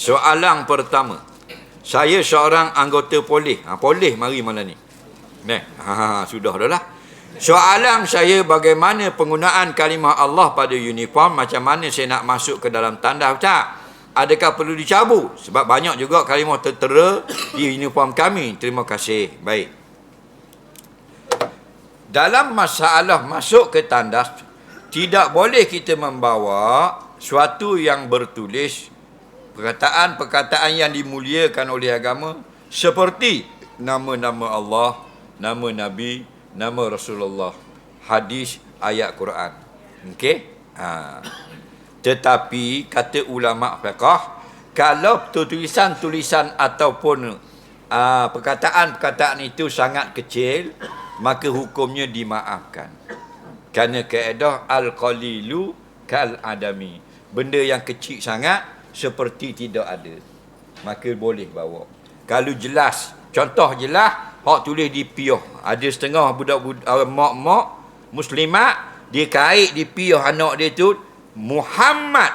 Soalan pertama. Saya seorang anggota polis. Ha, polis mari malam ni. Neh, ha, ha, ha, sudah dah lah. Soalan saya bagaimana penggunaan kalimah Allah pada uniform macam mana saya nak masuk ke dalam tanda Ustaz? Adakah perlu dicabut? Sebab banyak juga kalimah tertera di uniform kami. Terima kasih. Baik. Dalam masalah masuk ke tandas, tidak boleh kita membawa suatu yang bertulis perkataan-perkataan yang dimuliakan oleh agama seperti nama-nama Allah, nama Nabi, nama Rasulullah, hadis, ayat Quran. Okey? Ha. Tetapi kata ulama fiqh, kalau tulisan-tulisan ataupun uh, perkataan-perkataan itu sangat kecil, maka hukumnya dimaafkan. Kerana kaedah al-qalilu kal adami. Benda yang kecil sangat seperti tidak ada. Maka boleh bawa. Kalau jelas, contoh jelas, hak tulis di piyah. Ada setengah budak-budak uh, mak-mak muslimat dia kait di piyah anak dia tu Muhammad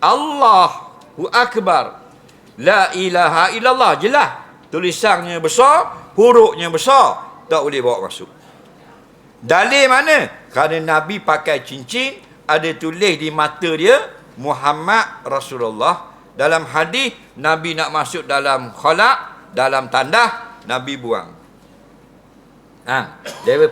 Allahu akbar la ilaha illallah jelas tulisannya besar hurufnya besar tak boleh bawa masuk dalil mana kerana nabi pakai cincin ada tulis di mata dia Muhammad Rasulullah dalam hadis nabi nak masuk dalam khalaq dalam tandah nabi buang ha dari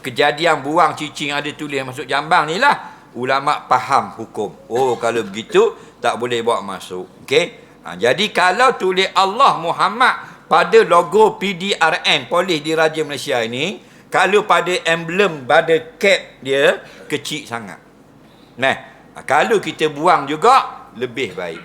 kejadian buang cincin ada tulis masuk jambang ni lah ulama faham hukum. Oh kalau begitu tak boleh bawa masuk. Okey. Ha, jadi kalau tulis Allah Muhammad pada logo PDRN polis di Raja Malaysia ini, kalau pada emblem pada cap dia kecil sangat. Nah, kalau kita buang juga lebih baik.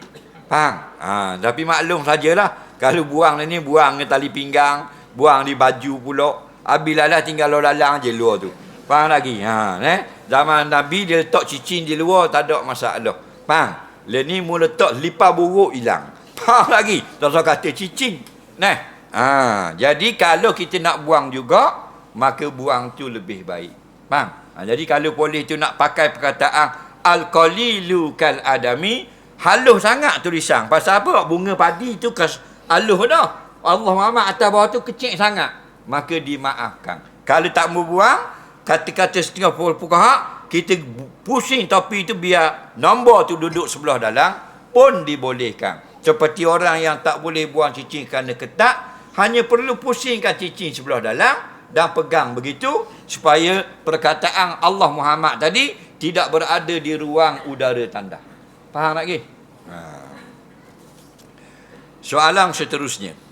Faham? Ha, tapi maklum sajalah kalau buang ni buang di tali pinggang, buang di baju pula. Abilalah tinggal lalang je luar tu. Faham lagi? Ha, eh? Zaman Nabi dia letak cicing di luar tak ada masalah. Faham? Lah ni mu letak lipat buruk hilang. Faham lagi? Tak usah kata cicing. Nah. Ha, jadi kalau kita nak buang juga, maka buang tu lebih baik. Faham? Ha, jadi kalau boleh tu nak pakai perkataan al-qalilu kal adami, halus sangat tulisan. Pasal apa? Bunga padi tu kas halus dah. Allah Muhammad atas bawah tu kecil sangat. Maka dimaafkan. Kalau tak mau buang, kata-kata setengah fukaha kita pusing topi itu biar nombor tu duduk sebelah dalam pun dibolehkan seperti orang yang tak boleh buang cicing kerana ketat hanya perlu pusingkan cicing sebelah dalam dan pegang begitu supaya perkataan Allah Muhammad tadi tidak berada di ruang udara tanda. Faham lagi ha. soalan seterusnya